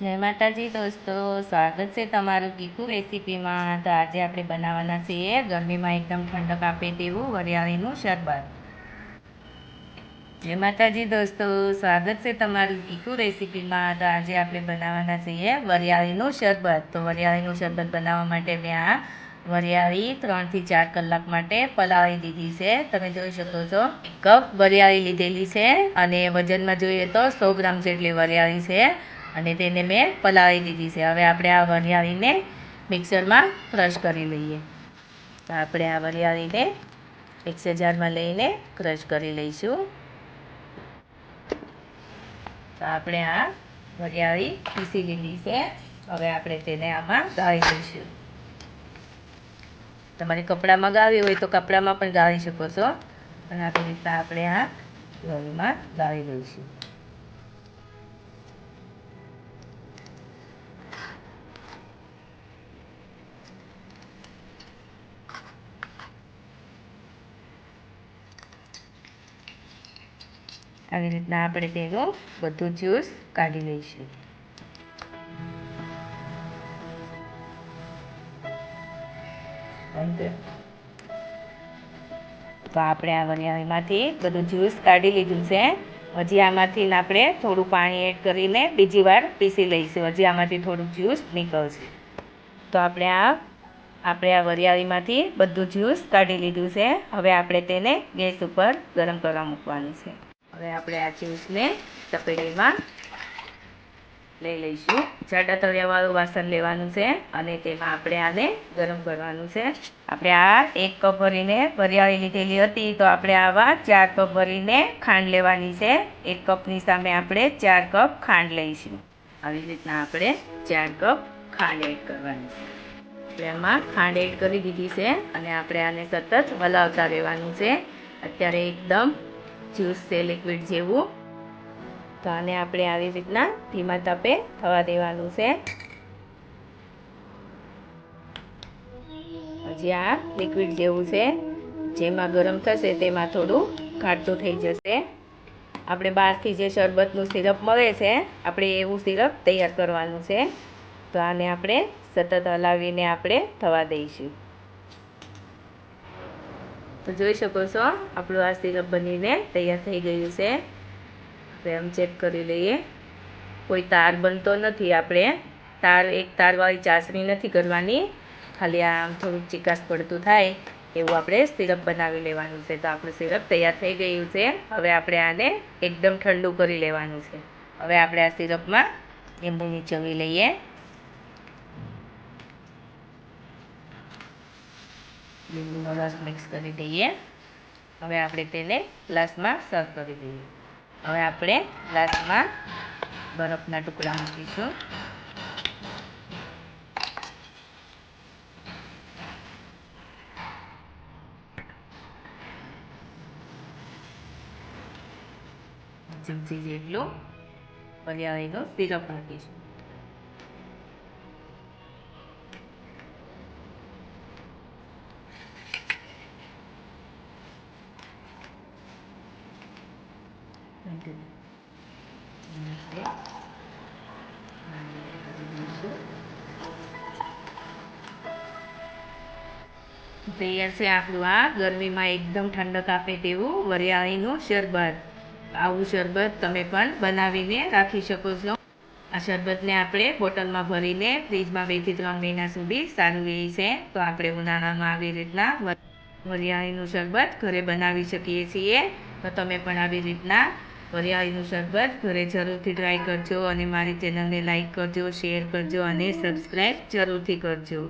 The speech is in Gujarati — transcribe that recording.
જય માતાજી દોસ્તો, સ્વાગત છે તમારું કીકુ રેસીપીમાં. તો આજે આપણે બનાવવાના છીએ ગરમીમાં એકદમ ઠંડક આપે તેવું વરિયાળીનું શરબત. જય માતાજી દોસ્તો, સ્વાગત છે તમારું કીકુ રેસીપીમાં. તો આજે આપણે બનાવવાના છીએ વરિયાળીનું શરબત. તો વરિયાળીનું શરબત બનાવવા માટે મેં આ વરિયાળી ત્રણથી ચાર કલાક માટે પલાળી દીધી છે. તમે જોઈ શકો છો કપ વરિયાળી લીધેલી છે. અને વજનમાં જોઈએ તો સો ગ્રામ જેટલી વરિયાળી છે. અને તેને મેં પલાળી દીધી છે. હવે આપણે આ વરિયાળીને મિક્સરમાં ક્રશ કરી લઈએ. તો આપણે આ વરિયાળીને મિક્સર જારમાં લઈને ક્રશ કરી લઈશું. તો આપણે આ વરિયાળી પીસી લીધી છે. હવે આપણે તેને આમાં ગાળી લઈશું. તમારે કપડામાં ગાવી હોય તો કપડામાં પણ ગાળી શકો છો. અને આવી રીતના આપણે આ ગળીમાં ગાળી લઈશું. આવી રીતના આપણે તેનું બધું જ્યુસ કાઢી લઈશું. તો આપણે આ વરિયાળીમાંથી બધું જ્યુસ કાઢી લીધું છે. હજી આમાંથી આપણે થોડું પાણી એડ કરીને બીજી વાર પીસી લઈશું. હજી આમાંથી થોડું જ્યુસ નીકળશે. તો આપણે આ આપણે આ વરિયાળીમાંથી બધું જ્યુસ કાઢી લીધું છે. હવે આપણે તેને ગેસ ઉપર ગરમ કરવા મૂકવાનું છે. હવે આપણે આ જ્યુસને તપેલીમાં લઈ લઈશું. જાડા તળિયાવાળું વાસણ લેવાનું છે અને તેમાં આપણે આને ગરમ કરવાનું છે. આપણે આ એક કપ ભરીને ભરિયાળી લીધેલી હતી તો આપણે આવા ચાર કપ ભરીને ખાંડ લેવાની છે. એક કપની સામે આપણે ચાર કપ ખાંડ લઈશું. આવી રીતના આપણે ચાર કપ ખાંડ એડ કરવાની છે. આપણે એમાં ખાંડ એડ કરી દીધી છે અને આપણે આને સતત હલાવતા રહેવાનું છે. અત્યારે એકદમ જ્યુસ છે લિક્વિડ જેવું. તો આને આપણે આવી રીતના ધીમા તપે થવા દેવાનું છે. હજી આ લિક્વિડ જેવું છે. જેમાં ગરમ થશે તેમાં થોડું ઘાટું થઈ જશે. આપણે બહારથી જે શરબતનું સિરપ મળે છે, આપણે એવું સિરપ તૈયાર કરવાનું છે. તો આને આપણે સતત હલાવીને આપણે થવા દઈશું. તો જોઈ શકો છો, આપણું આ સિરપ બનીને તૈયાર થઈ ગયું છે. આપણે આમ ચેક કરી લઈએ. કોઈ તાર બનતો નથી આપણે. તાર, એક તારવાળી ચાસણી નથી કરવાની. ખાલી આમ થોડુંક ચિકાસ પડતું થાય એવું આપણે સિરપ બનાવી લેવાનું છે. તો આપણું સિરપ તૈયાર થઈ ગયું છે. હવે આપણે આને એકદમ ઠંડુ કરી લેવાનું છે. હવે આપણે આ સિરપમાં લીંબુની ચવી લઈએ. લીંબુનો રસ મિક્સ કરી દઈએ. હવે આપણે તેને ગ્લાસમાં સર્વ કરી દઈએ. હવે આપણે ગ્લાસમાં બરફના ટુકડા મૂકીશું. ચમચી જેટલું, વરિયાળીનું સિરપ તૈયાર છે આપણું આ ગરમીમાં એકદમ ઠંડક આપે તેવું વરિયાળીનું શરબત. આવું શરબત તમે પણ બનાવીને રાખી શકો છો. આ શરબતને આપણે બોટલમાં ભરીને ફ્રીજમાં બેથી ત્રણ મહિના સુધી સારું રહે છે. તો આપણે ઉનાળામાં આવી રીતના વરિયાળીનું શરબત ઘરે બનાવી શકીએ છીએ. તો તમે પણ આવી રીતના વરિયાળીનું શરબત ઘરે જરૂરથી ટ્રાય કરજો અને મારી ચેનલને લાઈક કરજો શેર કરજો અને સબસ્ક્રાઈબ જરૂરથી કરજો.